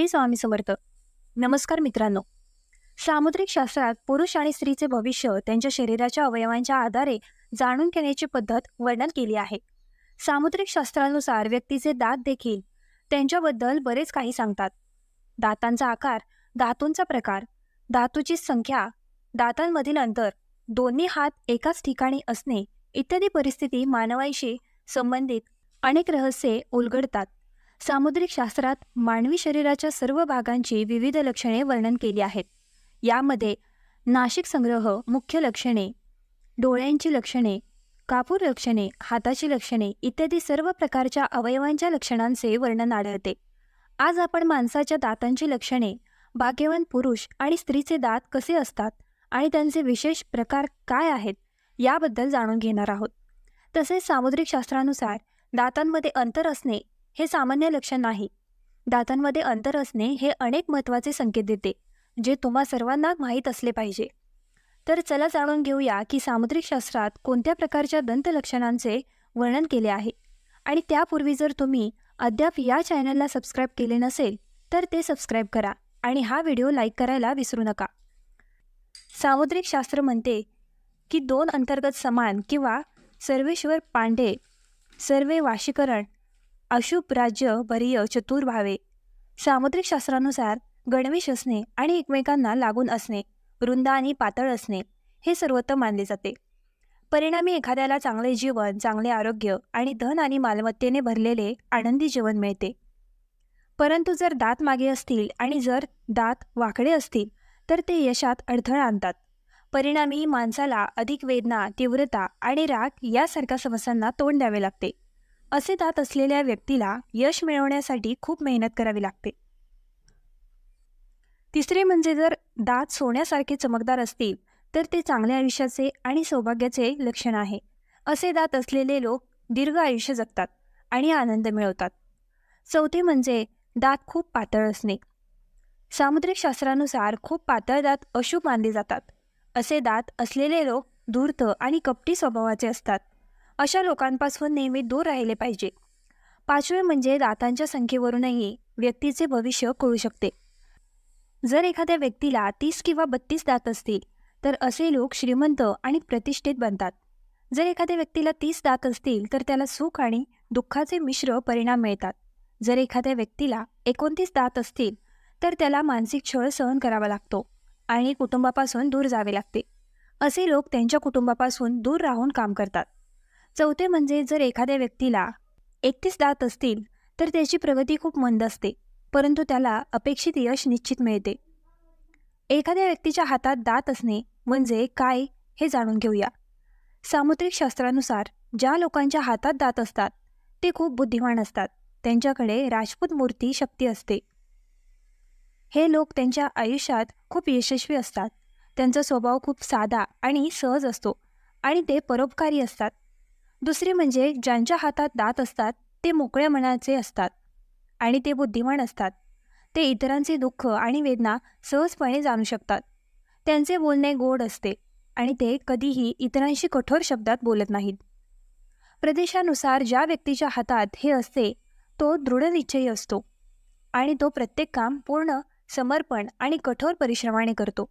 श्री स्वामी समर्थ. नमस्कार मित्रांनो. सामुद्रिक शास्त्रात पुरुष आणि स्त्रीचे भविष्य त्यांच्या शरीराच्या अवयवांच्या आधारे जाणून घेण्याची पद्धत वर्णन केली आहे. सामुद्रिक शास्त्रानुसार व्यक्तीचे दात देखील त्यांच्याबद्दल बरेच काही सांगतात. दातांचा आकार धातूंचा प्रकार धातूची संख्या दातांमधील अंतर दोन्ही हात एकाच ठिकाणी असणे इत्यादी परिस्थिती मानवाशी संबंधित अनेक रहस्ये उलगडतात. सामुद्रिक शास्त्रात मानवी शरीराच्या सर्व भागांची विविध लक्षणे वर्णन केली आहेत. यामध्ये नाशिक संग्रह मुख्य लक्षणे डोळ्यांची लक्षणे कापूर लक्षणे हाताची लक्षणे इत्यादी सर्व प्रकारच्या अवयवांच्या लक्षणांचे वर्णन आढळते. आज आपण माणसाच्या दातांची लक्षणे भाग्यवान पुरुष आणि स्त्रीचे दात कसे असतात आणि त्यांचे विशेष प्रकार काय आहेत याबद्दल जाणून घेणार आहोत. तसेच सामुद्रिक शास्त्रानुसार दातांमध्ये अंतर असणे हे सामान्य लक्षण नाही. दातांमध्ये अंतर असणे हे अनेक महत्त्वाचे संकेत देते जे तुम्हा सर्वांना माहीत असले पाहिजे. तर चला जाणून घेऊया की सामुद्रिक शास्त्रात कोणत्या प्रकारच्या दंत लक्षणांचे वर्णन केले आहे. आणि त्यापूर्वी जर तुम्ही अद्याप या चॅनलला सबस्क्राईब केले नसेल तर ते सबस्क्राईब करा आणि हा व्हिडिओ लाईक करायला विसरू नका. सामुद्रिक शास्त्र म्हणते की दोन अंतर्गत समान किंवा सर्वेश्वर पांडे सर्वे वाशीकरण अशुभ राज्य भरीय चतुर भावे सामुद्रिक शास्त्रानुसार गणवेश असणे आणि एकमेकांना लागून असणे रुंद आणि पातळ असणे हे सर्वोत्तम मानले जाते. परिणामी एखाद्याला चांगले जीवन चांगले आरोग्य आणि धन आणि मालमत्तेने भरलेले आनंदी जीवन मिळते. परंतु जर दात मागे असतील आणि जर दात वाकडे असतील तर ते यशात अडथळा आणतात. परिणामी माणसाला अधिक वेदना तीव्रता आणि राग यासारख्या समस्यांना तोंड द्यावे लागते. असे दात असलेल्या व्यक्तीला यश मिळवण्यासाठी खूप मेहनत करावी लागते. तिसरे म्हणजे जर दात सोन्यासारखे चमकदार असतील तर ते चांगल्या आयुष्याचे आणि सौभाग्याचे लक्षण आहे. असे दात असलेले लोक दीर्घ आयुष्य जगतात आणि आनंद मिळवतात. चौथे म्हणजे दात खूप पातळ असणे. सामुद्रिक शास्त्रानुसार खूप पातळ दात अशुभ मानले जातात. असे दात असलेले लोक धूर्त आणि कपटी स्वभावाचे असतात. अशा लोकांपासून नेहमी दूर राहिले पाहिजे. पाचवे म्हणजे दातांच्या संख्येवरूनही व्यक्तीचे भविष्य कळू शकते. जर एखाद्या व्यक्तीला तीस किंवा बत्तीस दात असतील तर असे लोक श्रीमंत आणि प्रतिष्ठित बनतात. जर एखाद्या व्यक्तीला तीस दात असतील तर त्याला सुख आणि दुःखाचे मिश्र परिणाम मिळतात. जर एखाद्या व्यक्तीला एकोणतीस दात असतील तर त्याला मानसिक छळ सहन करावा लागतो आणि कुटुंबापासून दूर जावे लागते. असे लोक त्यांच्या कुटुंबापासून दूर राहून काम करतात. चौथे म्हणजे जर एखाद्या व्यक्तीला एकतीस दात असतील तर त्याची प्रगती खूप मंद असते परंतु त्याला अपेक्षित यश निश्चित मिळते. एखाद्या व्यक्तीच्या हातात दात असणे म्हणजे काय हे जाणून घेऊया. सामुद्रिक शास्त्रानुसार ज्या लोकांच्या हातात दात असतात ते खूप बुद्धिमान असतात. त्यांच्याकडे राजपूत मूर्ती शक्ती असते. हे लोक त्यांच्या आयुष्यात खूप यशस्वी असतात. त्यांचा स्वभाव खूप साधा आणि सहज असतो आणि ते परोपकारी असतात. दुसरे म्हणजे ज्यांच्या हातात दात असतात ते मोकळ्या मनाचे असतात आणि ते बुद्धिमान असतात. ते इतरांचे दुःख आणि वेदना सहजपणे जाणू शकतात. त्यांचे बोलणे गोड असते आणि ते कधीही इतरांशी कठोर शब्दात बोलत नाहीत. प्रदेशानुसार ज्या व्यक्तीच्या हातात हे असते तो दृढनिश्चयी असतो आणि तो प्रत्येक काम पूर्ण समर्पण आणि कठोर परिश्रमाने करतो.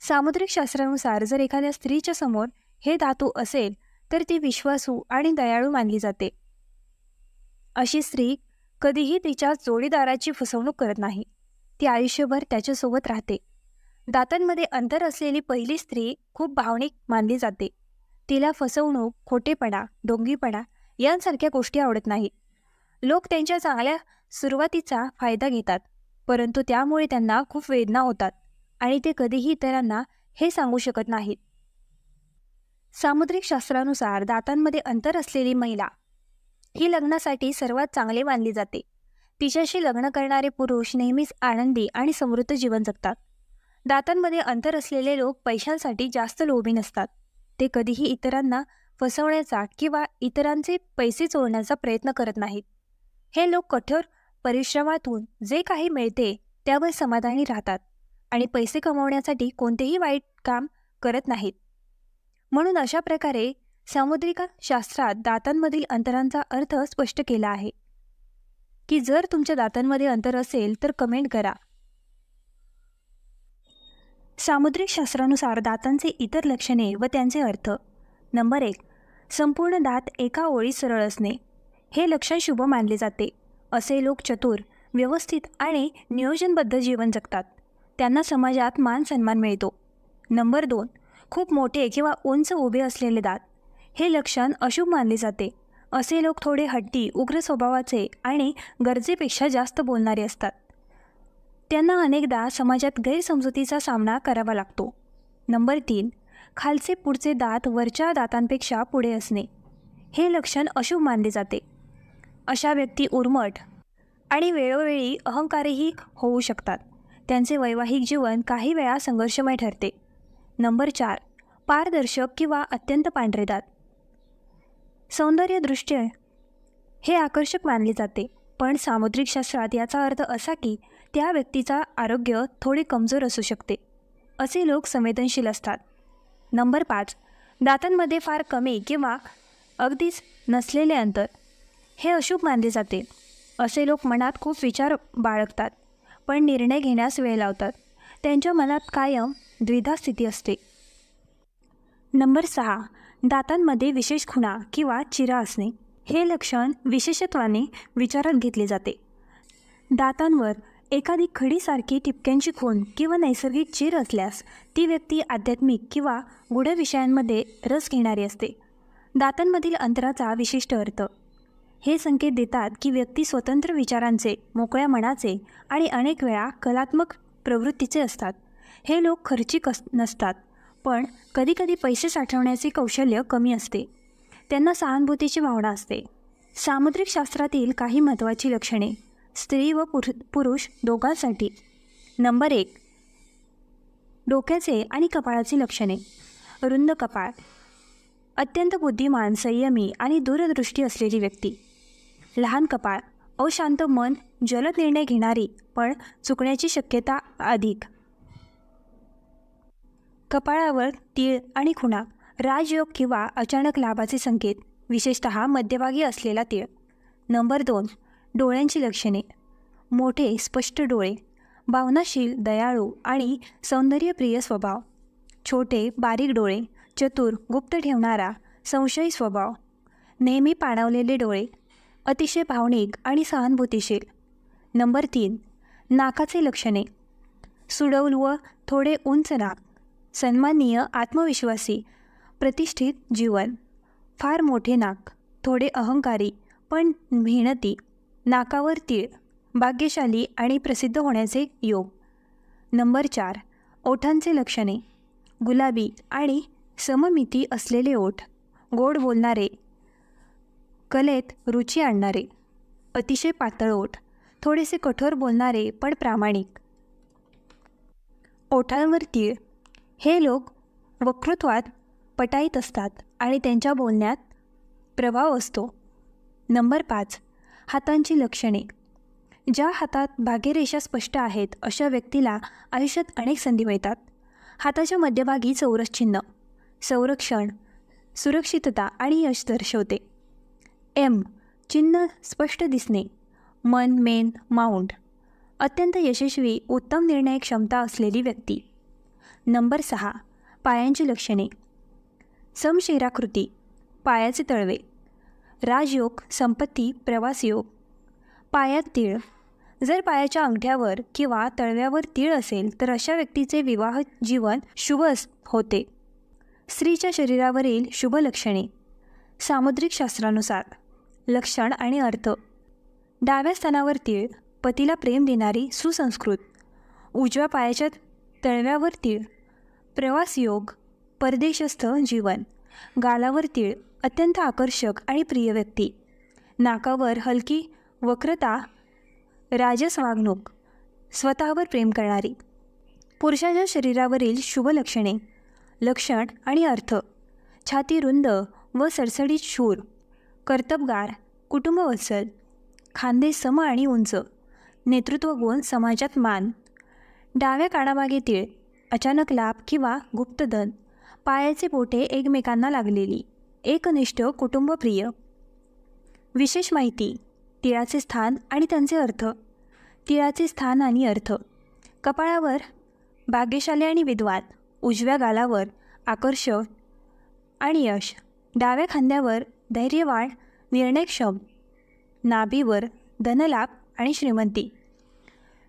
सामुद्रिक शास्त्रानुसार जर एखाद्या स्त्रीच्या समोर हे धातू असेल तर ती विश्वासू आणि दयाळू मानली जाते. अशी स्त्री कधीही तिच्या जोडीदाराची फसवणूक करत नाही. ती आयुष्यभर त्याच्यासोबत राहते. दातांमध्ये अंतर असलेली पहिली स्त्री खूप भावनिक मानली जाते. तिला फसवणूक खोटेपणा डोंगीपणा यांसारख्या गोष्टी आवडत नाही. लोक त्यांच्या चांगल्या सुरुवातीचा फायदा घेतात परंतु त्यामुळे त्यांना खूप वेदना होतात आणि ते कधीही इतरांना हे सांगू शकत नाहीत. सामुद्रिक शास्त्रानुसार दातांमध्ये अंतर असलेली महिला ही लग्नासाठी सर्वात चांगले मानली जाते. तिच्याशी लग्न करणारे पुरुष नेहमीच आनंदी आणि समृद्ध जीवन जगतात. दातांमध्ये अंतर असलेले लोक पैशांसाठी जास्त लोभी नसतात. ते कधीही इतरांना फसवण्याचा किंवा इतरांचे पैसे चोरण्याचा प्रयत्न करत नाहीत. हे लोक कठोर परिश्रमातून जे काही मिळते त्यावर समाधानी राहतात आणि पैसे कमवण्यासाठी कोणतेही वाईट काम करत नाहीत. म्हणून अशा प्रकारे सामुद्रिका शास्त्रात दातांमधील अंतरांचा अर्थ स्पष्ट केला आहे. की जर तुमच्या दातांमध्ये अंतर असेल तर कमेंट करा. सामुद्रिक शास्त्रानुसार दातांचे इतर लक्षणे व त्यांचे अर्थ. नंबर एक संपूर्ण दात एका ओळीत सरळ असणे. हे लक्षण शुभ मानले जाते. असे लोक चतुर व्यवस्थित आणि नियोजनबद्ध जीवन जगतात. त्यांना समाजात मान सन्मान मिळतो. नंबर दोन खूप मोठे किंवा उंच उभे असलेले दात. हे लक्षण अशुभ मानले जाते. असे लोक थोडे हट्टी उग्र स्वभावाचे आणि गरजेपेक्षा जास्त बोलणारे असतात. त्यांना अनेकदा समाजात गैरसमजुतीचा सामना करावा लागतो. नंबर तीन खालचे पुढचे दात वरच्या दातांपेक्षा पुढे असणे. हे लक्षण अशुभ मानले जाते. अशा व्यक्ती उर्मट आणि वेळोवेळी अहंकारही होऊ शकतात. त्यांचे वैवाहिक जीवन काही वेळा संघर्षमय ठरते. नंबर चार पारदर्शक किंवा अत्यंत पांढरे दात सौंदर्यदृष्ट्या हे आकर्षक मानले जाते पण सामुद्रिक शास्त्रात याचा अर्थ असा की त्या व्यक्तीचा आरोग्य थोडे कमजोर असू शकते असे लोक संवेदनशील असतात. नंबर पाच दातांमध्ये फार कमी किंवा अगदीच नसलेले अंतर. हे अशुभ मानले जाते असे लोक मनात खूप विचार बाळगतात पण निर्णय घेण्यास वेळ लावतात. त्यांच्या मनात कायम द्विधा स्थिती असते. नंबर सहा दातांमध्ये विशेष खुणा किंवा चिरा असणे. हे लक्षण विशेषत्वाने विचारात घेतले जाते. दातांवर एखादी खडीसारखी टिपक्यांची खूण किंवा नैसर्गिक चीर असल्यास ती व्यक्ती आध्यात्मिक किंवा गूढ विषयांमध्ये रस घेणारी असते. दातांमधील अंतराचा विशिष्ट अर्थ. हे संकेत देतात की व्यक्ती स्वतंत्र विचारांचे मोकळ्या मनाचे आणि अनेक वेळा कलात्मक प्रवृत्तीचे असतात. हे लोक खर्चिक अस नसतात पण कधीकधी पैसे साठवण्याचे कौशल्य कमी असते. त्यांना सहानुभूतीची भावना असते. सामुद्रिक शास्त्रातील काही महत्त्वाची लक्षणे स्त्री व पुर पुरुष दोघांसाठी. नंबर एक डोक्याचे आणि कपाळाची लक्षणे. रुंद कपाळ अत्यंत बुद्धिमान संयमी आणि दूरदृष्टी असलेली व्यक्ती. लहान कपाळ अशांत मन जलद निर्णय घेणारी पण चुकण्याची शक्यता अधिक. कपाळावर तीळ आणि खुणा राजयोग किंवा अचानक लाभाचे संकेत विशेषत मध्यभागी असलेला तीळ. नंबर दोन डोळ्यांची लक्षणे. मोठे स्पष्ट डोळे भावनाशील दयाळू आणि सौंदर्यप्रिय स्वभाव. छोटे बारीक डोळे चतुर गुप्त ठेवणारा संशयी स्वभाव. नेहमी पाणावलेले डोळे अतिशय भावनिक आणि सहानुभूतीशील. नंबर तीन नाकाचे लक्षणे. सुडौल व थोडे उंच नाक. सन्माननीय आत्मविश्वासी प्रतिष्ठित जीवन फार मोठे नाक थोडे अहंकारी पण मेहनती नाकावर तीळ भाग्यशाली आणि प्रसिद्ध होण्याचे योग. नंबर चार ओठांचे लक्षणे गुलाबी आणि सममिती असलेले ओठ गोड बोलणारे कलेत रुची आणणारे अतिशय पातळ ओठ थोडेसे कठोर बोलणारे पण प्रामाणिक. ओठांवर तीळ हे लोक वक्तृत्वात पटाईत असतात आणि त्यांच्या बोलण्यात प्रभाव असतो. नंबर पाच. हातांची लक्षणे. ज्या हातात भाग्यरेषा स्पष्ट आहेत अशा व्यक्तीला आयुष्यात अनेक संधी मिळतात. हाताच्या मध्यभागी चौरस चिन्ह संरक्षण. सुरक्षितता आणि यश दर्शवते. एम. चिन्ह स्पष्ट दिसणे. मन मेन माउंट अत्यंत यशस्वी उत्तम निर्णय क्षमता असलेली व्यक्ती. नंबर सहा. पायांची लक्षणे. समशेराकृती. पायाचे तळवे. राजयोग संपत्ती प्रवासयोग. पायात तीळ. जर पायाच्या अंगठ्यावर किंवा तळव्यावर तीळ असेल तर अशा व्यक्तीचे विवाह जीवन शुभ अस होते. स्त्रीच्या शरीरावरील शुभ लक्षणे. सामुद्रिक शास्त्रानुसार. लक्षण आणि अर्थ. डाव्या स्थानावर तीळ. पतीला प्रेम देणारी सुसंस्कृत. उजव्या पायाच्या तळव्यावर तीळ. प्रवासयोग परदेशस्थ जीवन गालावर तीळ अत्यंत आकर्षक आणि प्रिय व्यक्ती. नाकावर हलकी वक्रता राजस वागणूक स्वतःवर प्रेम करणारी. पुरुषाच्या शरीरावरील शुभ लक्षणे लक्षण आणि अर्थ. छाती रुंद व सरसडीत शूर कर्तबगार कुटुंबवत्सल खांदे सम आणि उंच नेतृत्व गुण समाजात मान. डाव्या कानामागे तीळ अचानक लाभ किंवा गुप्तधन पायाचे बोटे एकमेकांना लागलेली. एकनिष्ठ कुटुंबप्रिय. विशेष माहिती तिळाचे स्थान आणि त्यांचे अर्थ. तिळाचे स्थान आणि अर्थ. कपाळावर भाग्यशाली आणि विद्वान उजव्या गालावर आकर्षण आणि यश. डाव्या खांद्यावर धैर्यवान निर्णयक्षम. नाभीवर धनलाभ आणि श्रीमंती.